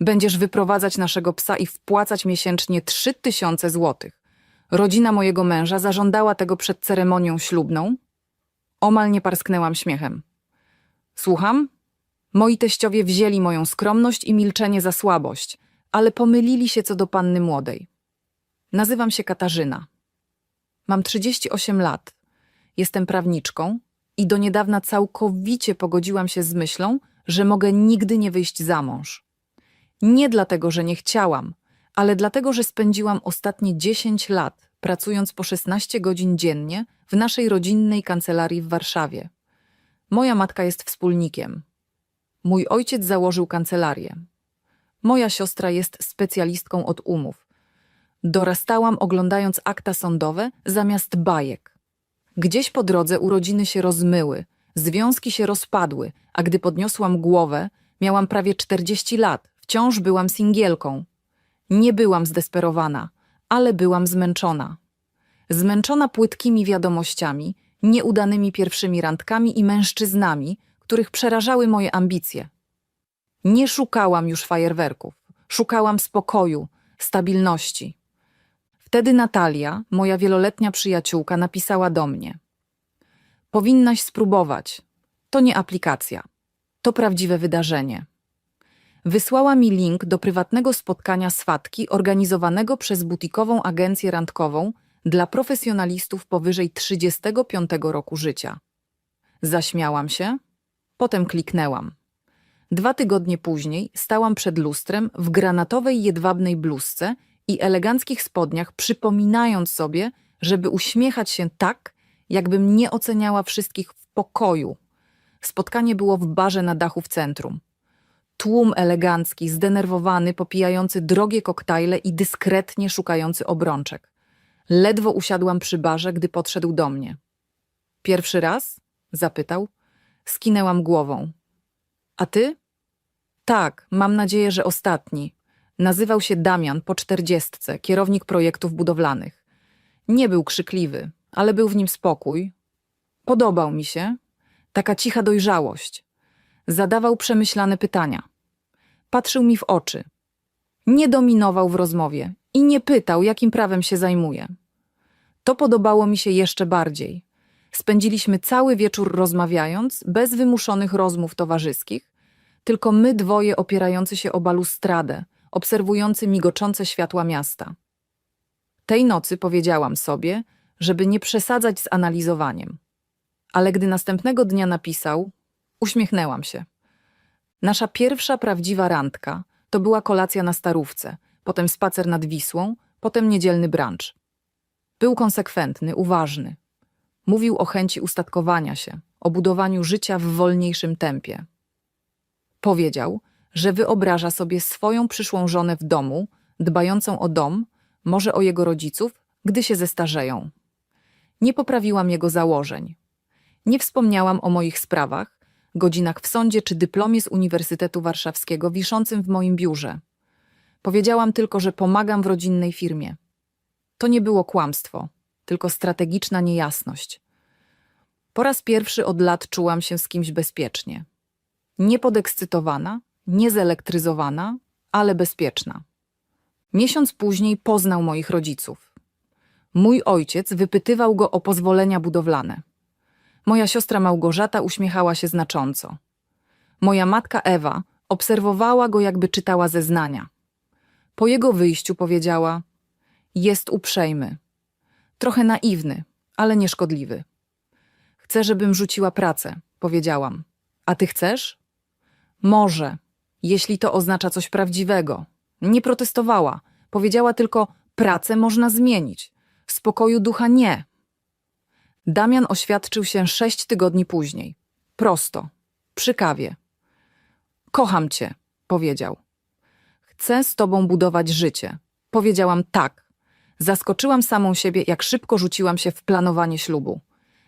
Będziesz wyprowadzać naszego psa i wpłacać miesięcznie trzy tysiące złotych. Rodzina mojego męża zażądała tego przed ceremonią ślubną. Omal nie parsknęłam śmiechem. Słucham? Moi teściowie wzięli moją skromność i milczenie za słabość, ale pomylili się co do panny młodej. Nazywam się Katarzyna. Mam 38 lat. Jestem prawniczką i do niedawna całkowicie pogodziłam się z myślą, że mogę nigdy nie wyjść za mąż. Nie dlatego, że nie chciałam, ale dlatego, że spędziłam ostatnie 10 lat pracując po 16 godzin dziennie w naszej rodzinnej kancelarii w Warszawie. Moja matka jest wspólnikiem. Mój ojciec założył kancelarię. Moja siostra jest specjalistką od umów. Dorastałam oglądając akta sądowe zamiast bajek. Gdzieś po drodze urodziny się rozmyły, związki się rozpadły, a gdy podniosłam głowę, miałam prawie 40 lat, wciąż byłam singielką. Nie byłam zdesperowana, ale byłam zmęczona. Zmęczona płytkimi wiadomościami, nieudanymi pierwszymi randkami i mężczyznami, których przerażały moje ambicje. Nie szukałam już fajerwerków, szukałam spokoju, stabilności. Wtedy Natalia, moja wieloletnia przyjaciółka, napisała do mnie: Powinnaś spróbować. To nie aplikacja, to prawdziwe wydarzenie. Wysłała mi link do prywatnego spotkania swatki organizowanego przez butikową agencję randkową dla profesjonalistów powyżej 35 roku życia. Zaśmiałam się, potem kliknęłam. Dwa tygodnie później stałam przed lustrem w granatowej jedwabnej bluzce i eleganckich spodniach, przypominając sobie, żeby uśmiechać się tak, jakbym nie oceniała wszystkich w pokoju. Spotkanie było w barze na dachu w centrum. Tłum elegancki, zdenerwowany, popijający drogie koktajle i dyskretnie szukający obrączek. Ledwo usiadłam przy barze, gdy podszedł do mnie. Pierwszy raz? zapytał. Skinęłam głową. A ty? Tak, mam nadzieję, że ostatni. Nazywał się Damian po czterdziestce, kierownik projektów budowlanych. Nie był krzykliwy, ale był w nim spokój. Podobał mi się. Taka cicha dojrzałość. Zadawał przemyślane pytania. Patrzył mi w oczy. Nie dominował w rozmowie i nie pytał, jakim prawem się zajmuje. To podobało mi się jeszcze bardziej. Spędziliśmy cały wieczór rozmawiając, bez wymuszonych rozmów towarzyskich, tylko my dwoje opierający się o balustradę, obserwujący migoczące światła miasta. Tej nocy powiedziałam sobie, żeby nie przesadzać z analizowaniem. Ale gdy następnego dnia napisał, uśmiechnęłam się. Nasza pierwsza prawdziwa randka to była kolacja na starówce, potem spacer nad Wisłą, potem niedzielny brunch. Był konsekwentny, uważny. Mówił o chęci ustatkowania się, o budowaniu życia w wolniejszym tempie. Powiedział, że wyobraża sobie swoją przyszłą żonę w domu, dbającą o dom, może o jego rodziców, gdy się zestarzeją. Nie poprawiłam jego założeń. Nie wspomniałam o moich sprawach, godzinach w sądzie czy dyplomie z Uniwersytetu Warszawskiego wiszącym w moim biurze. Powiedziałam tylko, że pomagam w rodzinnej firmie. To nie było kłamstwo, tylko strategiczna niejasność. Po raz pierwszy od lat czułam się z kimś bezpiecznie. Niepodekscytowana, niezelektryzowana, ale bezpieczna. Miesiąc później poznał moich rodziców. Mój ojciec wypytywał go o pozwolenia budowlane. Moja siostra Małgorzata uśmiechała się znacząco. Moja matka Ewa obserwowała go, jakby czytała zeznania. Po jego wyjściu powiedziała: Jest uprzejmy, trochę naiwny, ale nieszkodliwy. Chcę, żebym rzuciła pracę, powiedziałam. A ty chcesz? Może, jeśli to oznacza coś prawdziwego. Nie protestowała. Powiedziała tylko: pracę można zmienić. Spokoju ducha nie. Damian oświadczył się sześć tygodni później. Prosto, przy kawie. Kocham cię, powiedział. Chcę z tobą budować życie. Powiedziałam tak. Zaskoczyłam samą siebie, jak szybko rzuciłam się w planowanie ślubu.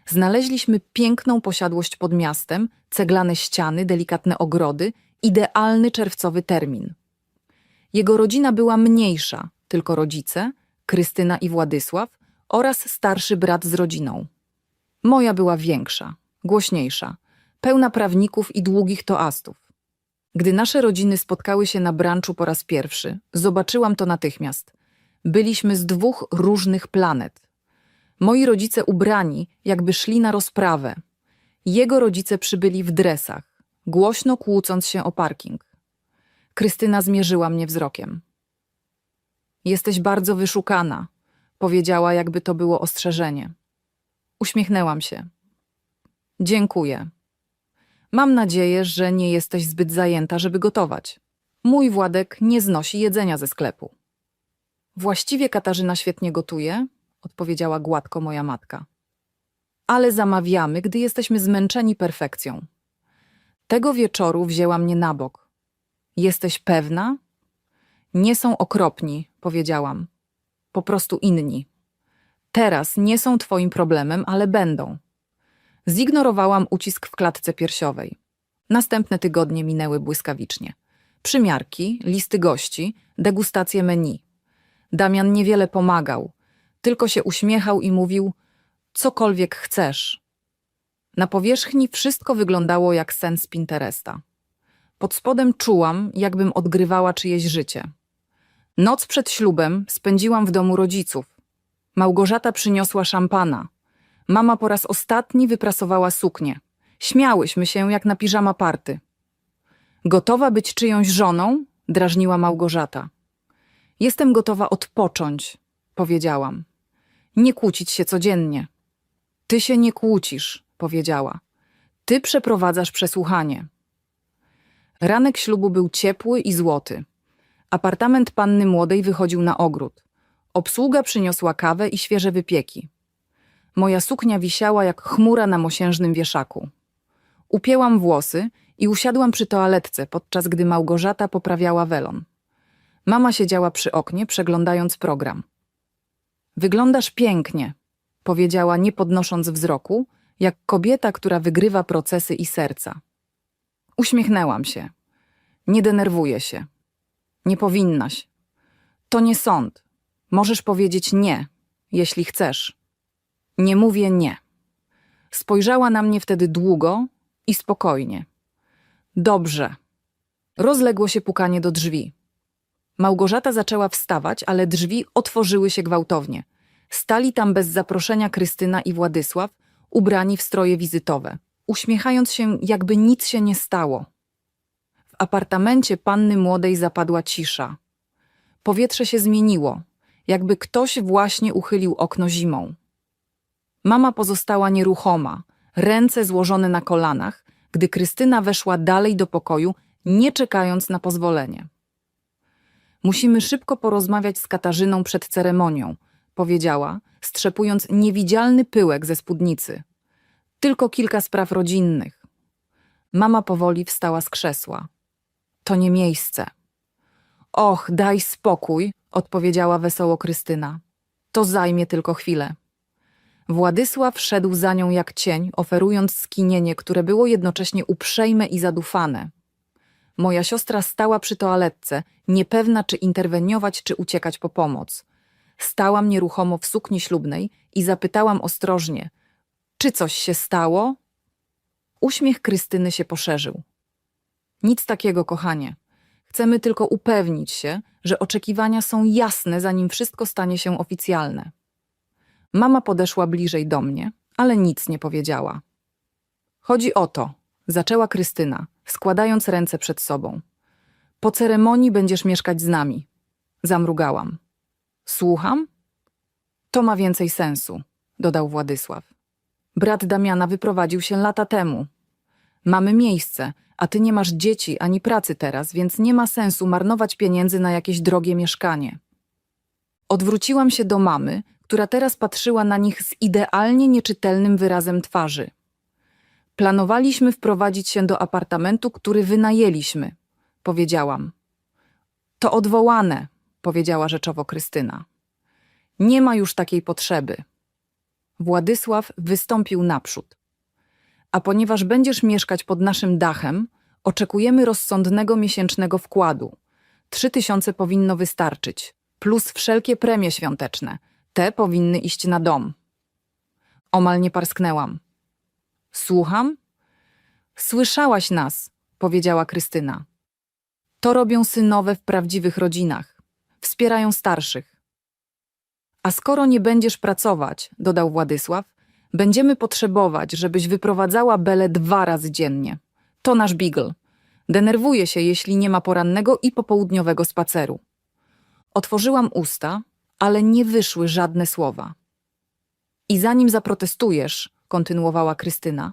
Znaleźliśmy piękną posiadłość pod miastem, ceglane ściany, delikatne ogrody, idealny czerwcowy termin. Jego rodzina była mniejsza, tylko rodzice, Krystyna i Władysław oraz starszy brat z rodziną. Moja była większa, głośniejsza, pełna prawników i długich toastów. Gdy nasze rodziny spotkały się na branczu po raz pierwszy, zobaczyłam to natychmiast. Byliśmy z dwóch różnych planet. Moi rodzice ubrani, jakby szli na rozprawę. Jego rodzice przybyli w dresach, głośno kłócąc się o parking. Krystyna zmierzyła mnie wzrokiem. Jesteś bardzo wyszukana, powiedziała, jakby to było ostrzeżenie. Uśmiechnęłam się. Dziękuję. Mam nadzieję, że nie jesteś zbyt zajęta, żeby gotować. Mój Władek nie znosi jedzenia ze sklepu. Właściwie Katarzyna świetnie gotuje, odpowiedziała gładko moja matka. Ale zamawiamy, gdy jesteśmy zmęczeni perfekcją. Tego wieczoru wzięła mnie na bok. Jesteś pewna? Nie są okropni, powiedziałam. Po prostu inni. Teraz nie są twoim problemem, ale będą. Zignorowałam ucisk w klatce piersiowej. Następne tygodnie minęły błyskawicznie. Przymiarki, listy gości, degustacje menu. Damian niewiele pomagał, tylko się uśmiechał i mówił: Cokolwiek chcesz. Na powierzchni wszystko wyglądało jak sen z Pinteresta. Pod spodem czułam, jakbym odgrywała czyjeś życie. Noc przed ślubem spędziłam w domu rodziców. Małgorzata przyniosła szampana. Mama po raz ostatni wyprasowała suknię. Śmiałyśmy się jak na piżama party. Gotowa być czyjąś żoną? drażniła Małgorzata. Jestem gotowa odpocząć, powiedziałam. Nie kłócić się codziennie. Ty się nie kłócisz, powiedziała. Ty przeprowadzasz przesłuchanie. Ranek ślubu był ciepły i złoty. Apartament panny młodej wychodził na ogród. Obsługa przyniosła kawę i świeże wypieki. Moja suknia wisiała jak chmura na mosiężnym wieszaku. Upięłam włosy i usiadłam przy toaletce, podczas gdy Małgorzata poprawiała welon. Mama siedziała przy oknie, przeglądając program. Wyglądasz pięknie, powiedziała, nie podnosząc wzroku, jak kobieta, która wygrywa procesy i serca. Uśmiechnęłam się. Nie denerwuję się. Nie powinnaś. To nie sąd. Możesz powiedzieć nie, jeśli chcesz. Nie mówię nie. Spojrzała na mnie wtedy długo i spokojnie. Dobrze. Rozległo się pukanie do drzwi. Małgorzata zaczęła wstawać, ale drzwi otworzyły się gwałtownie. Stali tam bez zaproszenia Krystyna i Władysław, ubrani w stroje wizytowe, uśmiechając się, jakby nic się nie stało. W apartamencie panny młodej zapadła cisza. Powietrze się zmieniło, jakby ktoś właśnie uchylił okno zimą. Mama pozostała nieruchoma, ręce złożone na kolanach, gdy Krystyna weszła dalej do pokoju, nie czekając na pozwolenie. Musimy szybko porozmawiać z Katarzyną przed ceremonią, powiedziała, strzepując niewidzialny pyłek ze spódnicy. Tylko kilka spraw rodzinnych. Mama powoli wstała z krzesła. To nie miejsce. Och, daj spokój, odpowiedziała wesoło Krystyna. To zajmie tylko chwilę. Władysław szedł za nią jak cień, oferując skinienie, które było jednocześnie uprzejme i zadufane. Moja siostra stała przy toaletce, niepewna czy interweniować, czy uciekać po pomoc. Stałam nieruchomo w sukni ślubnej i zapytałam ostrożnie: Czy coś się stało? Uśmiech Krystyny się poszerzył. Nic takiego, kochanie. Chcemy tylko upewnić się, że oczekiwania są jasne, zanim wszystko stanie się oficjalne. Mama podeszła bliżej do mnie, ale nic nie powiedziała. Chodzi o to, zaczęła Krystyna, składając ręce przed sobą. Po ceremonii będziesz mieszkać z nami. Zamrugałam. Słucham? To ma więcej sensu, dodał Władysław. Brat Damiana wyprowadził się lata temu. Mamy miejsce, a ty nie masz dzieci ani pracy teraz, więc nie ma sensu marnować pieniędzy na jakieś drogie mieszkanie. Odwróciłam się do mamy, która teraz patrzyła na nich z idealnie nieczytelnym wyrazem twarzy. Planowaliśmy wprowadzić się do apartamentu, który wynajęliśmy, powiedziałam. To odwołane, powiedziała rzeczowo Krystyna. Nie ma już takiej potrzeby. Władysław wystąpił naprzód. A ponieważ będziesz mieszkać pod naszym dachem, oczekujemy rozsądnego miesięcznego wkładu. Trzy tysiące powinno wystarczyć, plus wszelkie premie świąteczne. Te powinny iść na dom. Omal nie parsknęłam. Słucham? Słyszałaś nas, powiedziała Krystyna. To robią synowe w prawdziwych rodzinach. Wspierają starszych. A skoro nie będziesz pracować, dodał Władysław, będziemy potrzebować, żebyś wyprowadzała Belę dwa razy dziennie. To nasz Beagle. Denerwuje się, jeśli nie ma porannego i popołudniowego spaceru. Otworzyłam usta, ale nie wyszły żadne słowa. I zanim zaprotestujesz, kontynuowała Krystyna,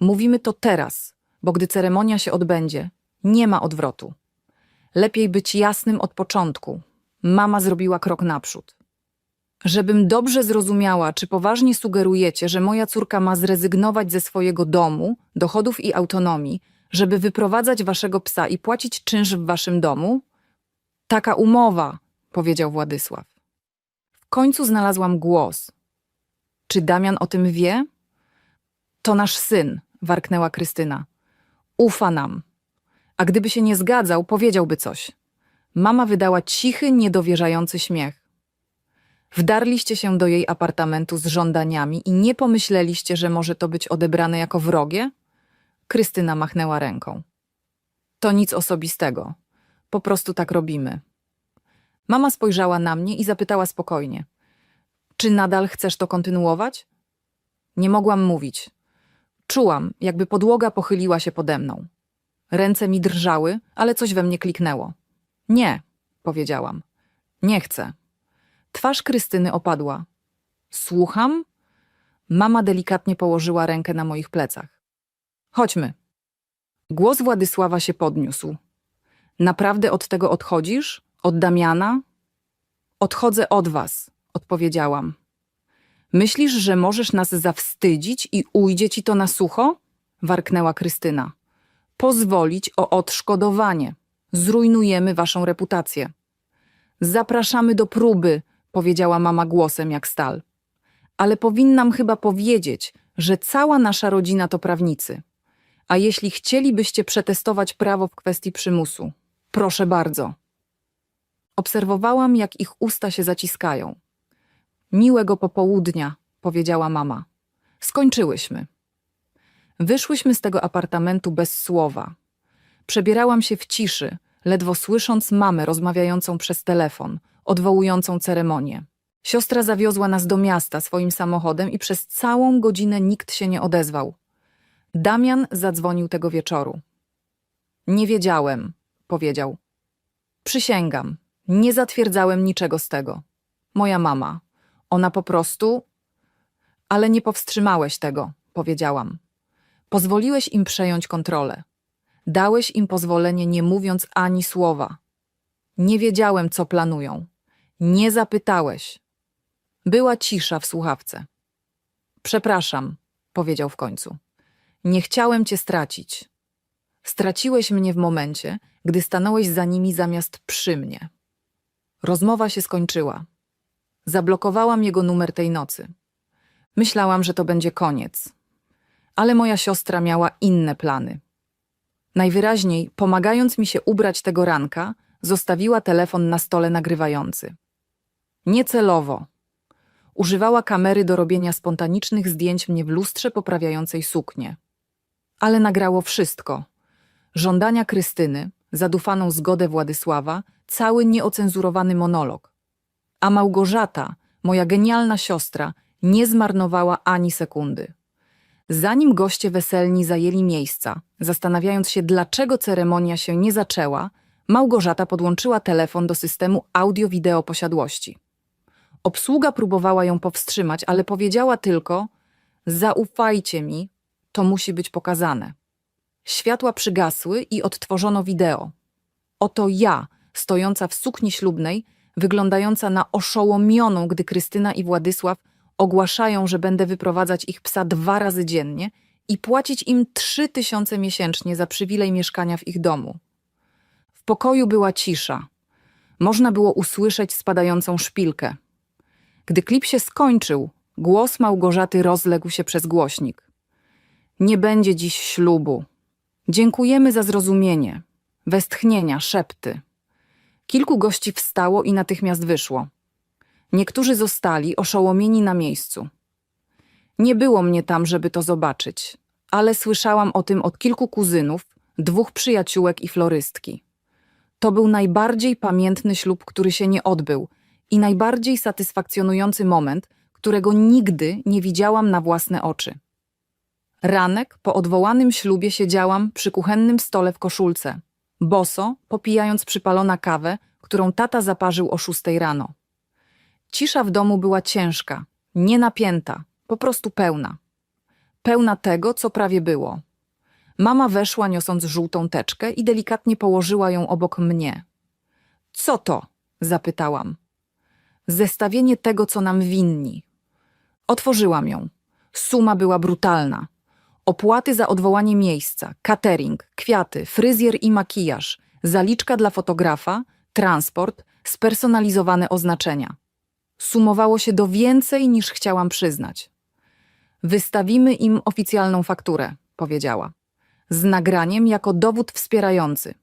mówimy to teraz, bo gdy ceremonia się odbędzie, nie ma odwrotu. Lepiej być jasnym od początku. Mama zrobiła krok naprzód. Żebym dobrze zrozumiała, czy poważnie sugerujecie, że moja córka ma zrezygnować ze swojego domu, dochodów i autonomii, żeby wyprowadzać waszego psa i płacić czynsz w waszym domu? Taka umowa, powiedział Władysław. W końcu znalazłam głos. Czy Damian o tym wie? To nasz syn, warknęła Krystyna. Ufa nam. A gdyby się nie zgadzał, powiedziałby coś. Mama wydała cichy, niedowierzający śmiech. Wdarliście się do jej apartamentu z żądaniami i nie pomyśleliście, że może to być odebrane jako wrogie? Krystyna machnęła ręką. To nic osobistego. Po prostu tak robimy. Mama spojrzała na mnie i zapytała spokojnie: Czy nadal chcesz to kontynuować? Nie mogłam mówić. Czułam, jakby podłoga pochyliła się pode mną. Ręce mi drżały, ale coś we mnie kliknęło. Nie, powiedziałam. Nie chcę. Twarz Krystyny opadła. Słucham? Mama delikatnie położyła rękę na moich plecach. Chodźmy. Głos Władysława się podniósł. Naprawdę od tego odchodzisz? Od Damiana? Odchodzę od was, odpowiedziałam. Myślisz, że możesz nas zawstydzić i ujdzie ci to na sucho? warknęła Krystyna. Pozwolić o odszkodowanie. Zrujnujemy waszą reputację. Zapraszamy do próby, powiedziała mama głosem jak stal. Ale powinnam chyba powiedzieć, że cała nasza rodzina to prawnicy. A jeśli chcielibyście przetestować prawo w kwestii przymusu, proszę bardzo. Obserwowałam, jak ich usta się zaciskają. Miłego popołudnia, powiedziała mama. Skończyłyśmy. Wyszłyśmy z tego apartamentu bez słowa. Przebierałam się w ciszy, ledwo słysząc mamę rozmawiającą przez telefon, odwołującą ceremonię. Siostra zawiozła nas do miasta swoim samochodem i przez całą godzinę nikt się nie odezwał. Damian zadzwonił tego wieczoru. Nie wiedziałem, powiedział. Przysięgam, nie zatwierdzałem niczego z tego. Moja mama. Ona po prostu. Ale nie powstrzymałeś tego, powiedziałam. Pozwoliłeś im przejąć kontrolę. Dałeś im pozwolenie, nie mówiąc ani słowa. Nie wiedziałem, co planują. Nie zapytałeś. Była cisza w słuchawce. Przepraszam, powiedział w końcu. Nie chciałem cię stracić. Straciłeś mnie w momencie, gdy stanąłeś za nimi zamiast przy mnie. Rozmowa się skończyła. Zablokowałam jego numer tej nocy. Myślałam, że to będzie koniec. Ale moja siostra miała inne plany. Najwyraźniej, pomagając mi się ubrać tego ranka, zostawiła telefon na stole nagrywający. Niecelowo. Używała kamery do robienia spontanicznych zdjęć mnie w lustrze poprawiającej suknię. Ale nagrało wszystko. Żądania Krystyny, zadufaną zgodę Władysława, cały nieocenzurowany monolog. A Małgorzata, moja genialna siostra, nie zmarnowała ani sekundy. Zanim goście weselni zajęli miejsca, zastanawiając się, dlaczego ceremonia się nie zaczęła, Małgorzata podłączyła telefon do systemu audio-wideo posiadłości. Obsługa próbowała ją powstrzymać, ale powiedziała tylko: Zaufajcie mi, to musi być pokazane. Światła przygasły i odtworzono wideo. Oto ja, stojąca w sukni ślubnej, wyglądająca na oszołomioną, gdy Krystyna i Władysław ogłaszają, że będę wyprowadzać ich psa dwa razy dziennie i płacić im trzy tysiące miesięcznie za przywilej mieszkania w ich domu. W pokoju była cisza. Można było usłyszeć spadającą szpilkę. Gdy klip się skończył, głos Małgorzaty rozległ się przez głośnik. Nie będzie dziś ślubu. Dziękujemy za zrozumienie. Westchnienia, szepty. Kilku gości wstało i natychmiast wyszło. Niektórzy zostali oszołomieni na miejscu. Nie było mnie tam, żeby to zobaczyć, ale słyszałam o tym od kilku kuzynów, dwóch przyjaciółek i florystki. To był najbardziej pamiętny ślub, który się nie odbył i najbardziej satysfakcjonujący moment, którego nigdy nie widziałam na własne oczy. Ranek po odwołanym ślubie siedziałam przy kuchennym stole w koszulce, boso, popijając przypalona kawę, którą tata zaparzył o szóstej rano. Cisza w domu była ciężka, nie napięta, po prostu pełna. Pełna tego, co prawie było. Mama weszła niosąc żółtą teczkę i delikatnie położyła ją obok mnie. Co to? zapytałam. Zestawienie tego, co nam winni. Otworzyłam ją. Suma była brutalna. Opłaty za odwołanie miejsca, catering, kwiaty, fryzjer i makijaż, zaliczka dla fotografa, transport, spersonalizowane oznaczenia. Sumowało się do więcej niż chciałam przyznać. Wystawimy im oficjalną fakturę, powiedziała. Z nagraniem jako dowód wspierający.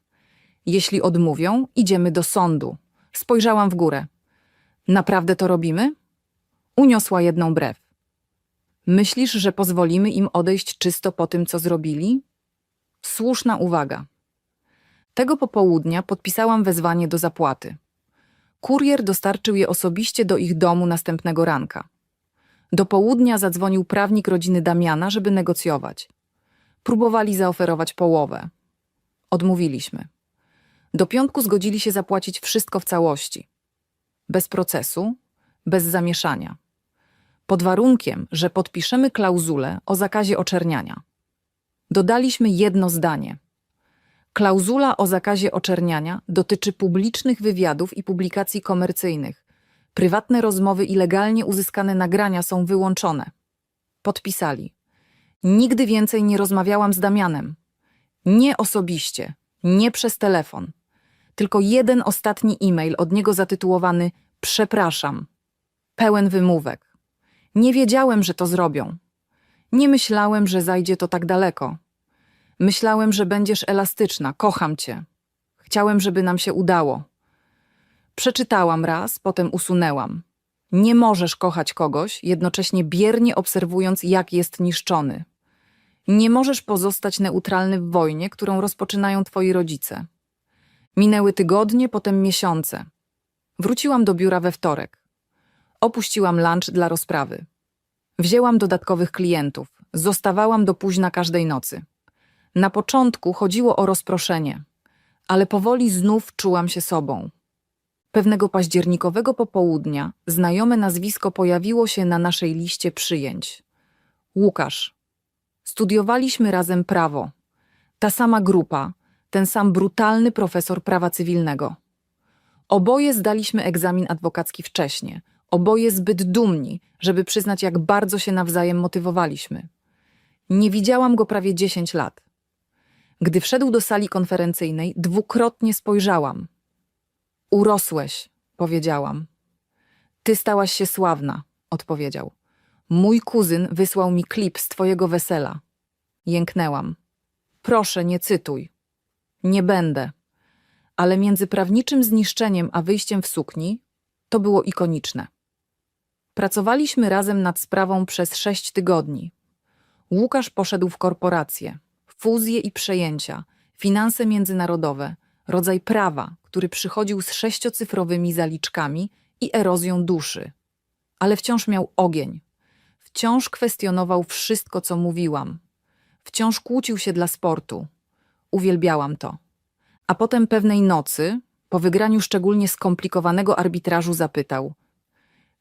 Jeśli odmówią, idziemy do sądu. Spojrzałam w górę. Naprawdę to robimy? Uniosła jedną brew. Myślisz, że pozwolimy im odejść czysto po tym, co zrobili? Słuszna uwaga. Tego popołudnia podpisałam wezwanie do zapłaty. Kurier dostarczył je osobiście do ich domu następnego ranka. Do południa zadzwonił prawnik rodziny Damiana, żeby negocjować. Próbowali zaoferować połowę. Odmówiliśmy. Do piątku zgodzili się zapłacić wszystko w całości. Bez procesu, bez zamieszania. Pod warunkiem, że podpiszemy klauzulę o zakazie oczerniania. Dodaliśmy jedno zdanie. Klauzula o zakazie oczerniania dotyczy publicznych wywiadów i publikacji komercyjnych. Prywatne rozmowy i legalnie uzyskane nagrania są wyłączone. Podpisali. Nigdy więcej nie rozmawiałam z Damianem. Nie osobiście, nie przez telefon. Tylko jeden ostatni e-mail od niego zatytułowany Przepraszam. Pełen wymówek. Nie wiedziałem, że to zrobią. Nie myślałem, że zajdzie to tak daleko. Myślałem, że będziesz elastyczna, kocham cię. Chciałem, żeby nam się udało. Przeczytałam raz, potem usunęłam. Nie możesz kochać kogoś, jednocześnie biernie obserwując, jak jest niszczony. Nie możesz pozostać neutralny w wojnie, którą rozpoczynają twoi rodzice. Minęły tygodnie, potem miesiące. Wróciłam do biura we wtorek. Opuściłam lunch dla rozprawy. Wzięłam dodatkowych klientów. Zostawałam do późna każdej nocy. Na początku chodziło o rozproszenie, ale powoli znów czułam się sobą. Pewnego październikowego popołudnia znajome nazwisko pojawiło się na naszej liście przyjęć. Łukasz. Studiowaliśmy razem prawo. Ta sama grupa, ten sam brutalny profesor prawa cywilnego. Oboje zdaliśmy egzamin adwokacki wcześnie, oboje zbyt dumni, żeby przyznać, jak bardzo się nawzajem motywowaliśmy. Nie widziałam go prawie 10 lat. Gdy wszedł do sali konferencyjnej, dwukrotnie spojrzałam. Urosłeś, powiedziałam. Ty stałaś się sławna, odpowiedział. Mój kuzyn wysłał mi klip z twojego wesela. Jęknęłam. Proszę, nie cytuj. Nie będę. Ale między prawniczym zniszczeniem a wyjściem w sukni to było ikoniczne. Pracowaliśmy razem nad sprawą przez sześć tygodni. Łukasz poszedł w korporację, fuzje i przejęcia, finanse międzynarodowe, rodzaj prawa, który przychodził z sześciocyfrowymi zaliczkami i erozją duszy. Ale wciąż miał ogień. Wciąż kwestionował wszystko, co mówiłam. Wciąż kłócił się dla sportu. Uwielbiałam to. A potem pewnej nocy, po wygraniu szczególnie skomplikowanego arbitrażu, zapytał: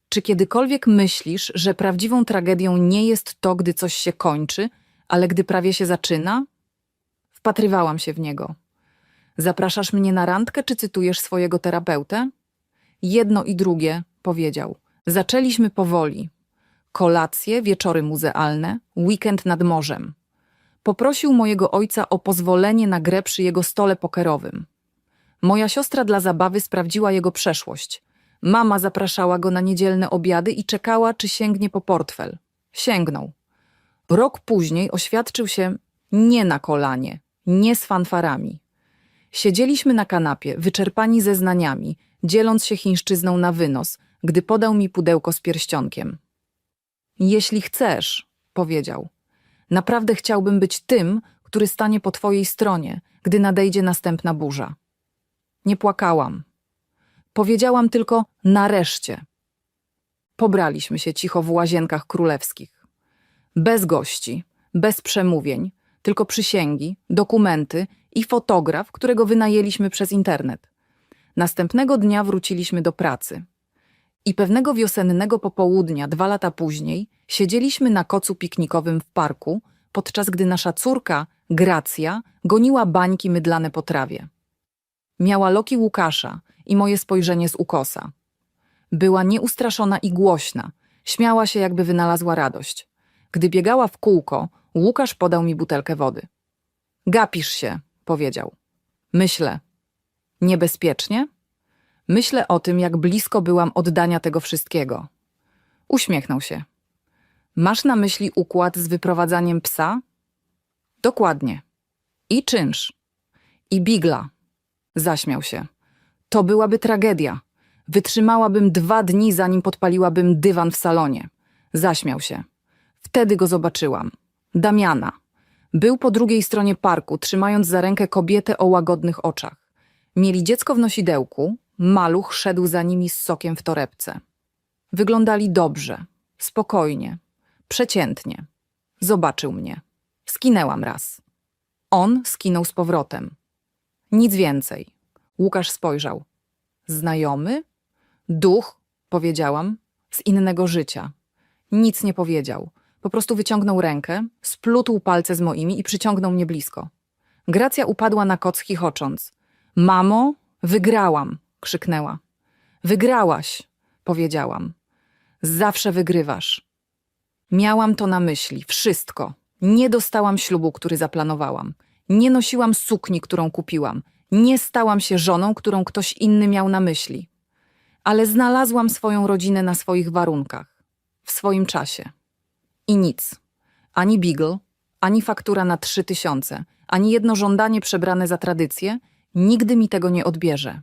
Czy kiedykolwiek myślisz, że prawdziwą tragedią nie jest to, gdy coś się kończy, ale gdy prawie się zaczyna? Wpatrywałam się w niego. Zapraszasz mnie na randkę, czy cytujesz swojego terapeutę? Jedno i drugie, powiedział. Zaczęliśmy powoli. Kolacje, wieczory muzealne, weekend nad morzem. Poprosił mojego ojca o pozwolenie na grę przy jego stole pokerowym. Moja siostra dla zabawy sprawdziła jego przeszłość. Mama zapraszała go na niedzielne obiady i czekała, czy sięgnie po portfel. Sięgnął. Rok później oświadczył się nie na kolanie, nie z fanfarami. Siedzieliśmy na kanapie, wyczerpani zeznaniami, dzieląc się chińszczyzną na wynos, gdy podał mi pudełko z pierścionkiem. Jeśli chcesz, powiedział, naprawdę chciałbym być tym, który stanie po twojej stronie, gdy nadejdzie następna burza. Nie płakałam. Powiedziałam tylko nareszcie. Pobraliśmy się cicho w łazienkach królewskich. Bez gości, bez przemówień, tylko przysięgi, dokumenty i fotograf, którego wynajęliśmy przez internet. Następnego dnia wróciliśmy do pracy. I pewnego wiosennego popołudnia, dwa lata później, siedzieliśmy na kocu piknikowym w parku, podczas gdy nasza córka, Gracja, goniła bańki mydlane po trawie. Miała loki Łukasza i moje spojrzenie z ukosa. Była nieustraszona i głośna, śmiała się, jakby wynalazła radość. Gdy biegała w kółko, Łukasz podał mi butelkę wody. Gapisz się, powiedział. Myślę. Niebezpiecznie? Myślę o tym, jak blisko byłam oddania tego wszystkiego. Uśmiechnął się. Masz na myśli układ z wyprowadzaniem psa? Dokładnie. I czynsz. I bigla. Zaśmiał się. To byłaby tragedia. Wytrzymałabym dwa dni, zanim podpaliłabym dywan w salonie. Zaśmiał się. Wtedy go zobaczyłam. Damiana. Był po drugiej stronie parku, trzymając za rękę kobietę o łagodnych oczach. Mieli dziecko w nosidełku, maluch szedł za nimi z sokiem w torebce. Wyglądali dobrze, spokojnie, przeciętnie. Zobaczył mnie. Skinęłam raz. On skinął z powrotem. Nic więcej. Łukasz spojrzał. Znajomy? Duch, powiedziałam, z innego życia. Nic nie powiedział. Po prostu wyciągnął rękę, splótł palce z moimi i przyciągnął mnie blisko. Gracja upadła na koc chichocząc. Mamo, wygrałam, krzyknęła. Wygrałaś, powiedziałam. Zawsze wygrywasz. Miałam to na myśli, wszystko. Nie dostałam ślubu, który zaplanowałam. Nie nosiłam sukni, którą kupiłam. Nie stałam się żoną, którą ktoś inny miał na myśli. Ale znalazłam swoją rodzinę na swoich warunkach, w swoim czasie. I nic. Ani Beagle, ani faktura na trzy tysiące, ani jedno żądanie przebrane za tradycję nigdy mi tego nie odbierze.